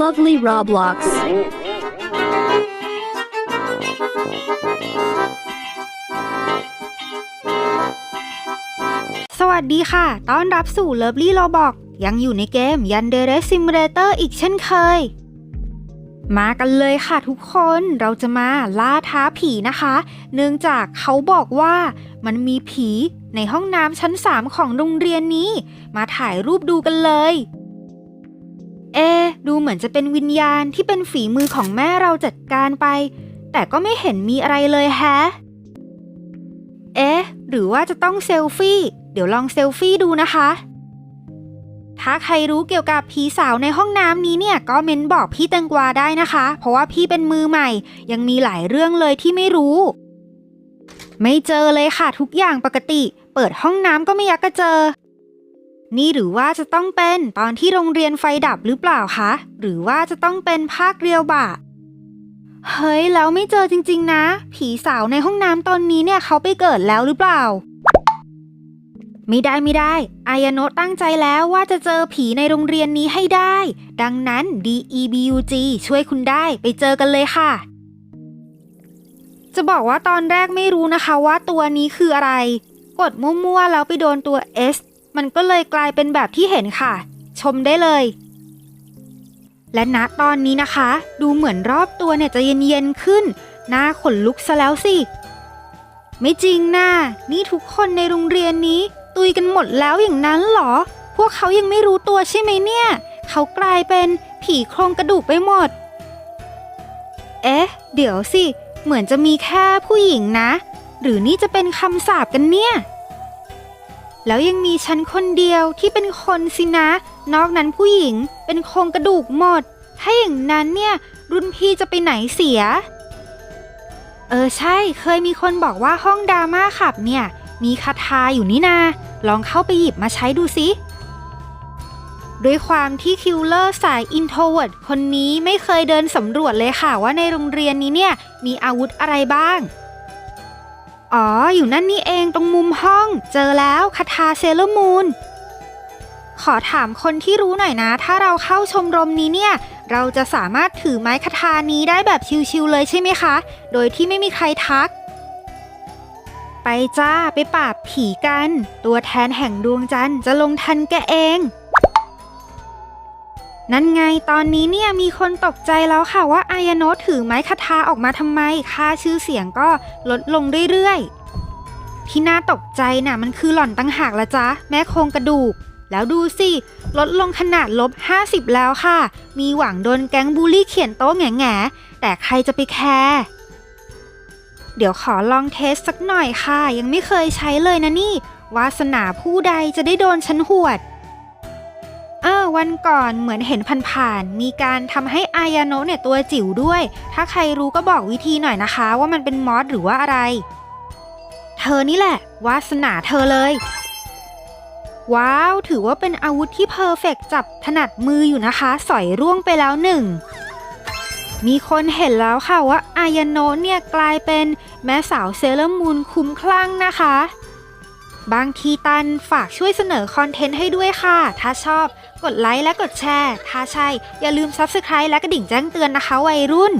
Lovely Roblox. สวัสดีค่ะ ต้อนรับสู่ Lovely Roblox ยังอยู่ในเกม Yandere Simulator อีกเช่นเคย มากันเลยค่ะทุกคน เราจะมาล่าท้าผีนะคะ เนื่องจากเขาบอกว่ามันมีผีในห้องน้ำชั้น 3 ของโรงเรียนนี้ มาถ่ายรูปดูกันเลย เอ ดูเหมือนจะเป็นวิญญาณที่เป็นฝีมือของแม่เราจัดการไป แต่ก็ไม่เห็นมีอะไรเลยแฮะ เอ๊ะ หรือว่าจะต้องเซลฟี่ เดี๋ยวลองเซลฟี่ดูนะคะ ถ้าใครรู้เกี่ยวกับผีสาวในห้องน้ำนี้เนี่ย ก็เม้นบอกพี่แตงกวาได้นะคะ เพราะว่าพี่เป็นมือใหม่ ยังมีหลายเรื่องเลยที่ไม่รู้ ไม่เจอเลยค่ะทุกอย่างปกติ เปิดห้องน้ำก็ไม่ยากจะเจอ นี่หรือว่าจะต้องเป็นตอนที่โรงเรียนไฟดับหรือเปล่าคะ หรือว่าจะต้องเป็นภาคเรียวบะ เฮ้ย แล้วไม่เจอจริง ๆ นะ ผีสาวในห้องน้ำตอนนี้เนี่ยเขาไปเกิดแล้วหรือเปล่า ไม่ได้ไม่ได้ อายโนะตั้งใจแล้วว่าจะเจอผีในโรงเรียนนี้ให้ได้ ดังนั้น DEBUG ช่วยคุณได้ไปเจอกันเลยค่ะ จะบอกว่าตอนแรกไม่รู้นะคะว่าตัวนี้คืออะไร กดมั่วๆแล้วไปโดนตัว S มันก็เลยกลายเป็นแบบที่เห็นค่ะ ชมได้เลย และณตอนนี้นะคะ ดูเหมือนรอบตัวเนี่ยจะเย็นๆขึ้น หน้าขนลุกซะแล้วสิ ไม่จริงนะ่านี่ทุกคนในโรงเรียนนี้ ตุยกันหมดแล้วอย่างนั้นเหรอ พวกเขายังไม่รู้ตัวใช่ไหมเนี่ย เขากลายเป็นผีโครงกระดูกไปหมด เอ๊ะ เดี๋ยวสิ เหมือนจะมีแค่ผู้หญิงนะ หรือนี่จะเป็นคำสาปกันเนี่ย แล้วยังมีฉันคนเดียวที่เป็นคนสินะ นอกนั้นผู้หญิงเป็นโครงกระดูกหมด ถ้าอย่างนั้นเนี่ย รุ่นพี่จะไปไหนเสีย เออใช่ เคยมีคนบอกว่าห้องดราม่าขับเนี่ย มีคาถาอยู่นี่นา ลองเข้าไปหยิบมาใช้ดูสิด้วยความที่คิลเลอร์สายอินโทรเวิร์ดคนนี้ไม่เคยเดินสำรวจเลยค่ะว่าในโรงเรียนนี้เนี่ย มีอาวุธอะไรบ้าง อ๋อ อยู่นั่นนี่เองตรงมุมห้อง เจอแล้วคาถาเซเลมูน ขอถามคนที่รู้หน่อยนะ ถ้าเราเข้าชมรมนี้เนี่ย เราจะสามารถถือไม้คาถานี้ได้แบบชิวๆเลยใช่ไหมคะ โดยที่ไม่มีใครทัก ไปจ้าไปปราบผีกัน ตัวแทนแห่งดวงจันทร์จะลงทันแกเอง นั่นไงตอนนี้เนี่ยมีคนตกใจแล้วค่ะว่าอายโนะถือไม้คาถาออกมาทำไม ค่าชื่อเสียงก็ลดลงเรื่อยๆ ที่น่าตกใจน่ะมันคือหล่อนตั้งหากละจ๊ะแม่โครงกระดูก แล้วดูสิ ลดลงขนาดลบ 50 แล้วค่ะ มีหวังโดนแก๊งบูลลี่เขียนโต๊ะแง่ๆแต่ใครจะไปแคร์เดี๋ยวขอลองเทสสักหน่อยค่ะ ยังไม่เคยใช้เลยนะนี่ วาสนาผู้ใดจะได้โดนฉันหวด ออวันก่อนเหมือนเห็นผ่านๆมีการทำให้อายาโนะเนี่ยตัวจิ๋วด้วย ถ้าใครรู้ก็บอกวิธีหน่อยนะคะว่ามันเป็นมอสหรือว่าอะไร เธอนี่แหละ วาสนาเธอเลย ว้าว ถือว่าเป็นอาวุธที่เพอร์เฟกต์จับถนัดมืออยู่นะคะ สอยร่วงไปแล้วหนึ่งมีคนเห็นแล้วค่ะว่าอายาโนะเนี่ยกลายเป็นแม่สาวเซเลอร์มูนคุ้มคลั่งนะคะ บางทีตันฝากช่วยเสนอคอนเทนต์ให้ด้วยค่ะ ถ้าชอบ กดไลค์และกดแชร์ ถ้าใช่ อย่าลืม Subscribe และกระดิ่งแจ้งเตือนนะคะวัยรุ่น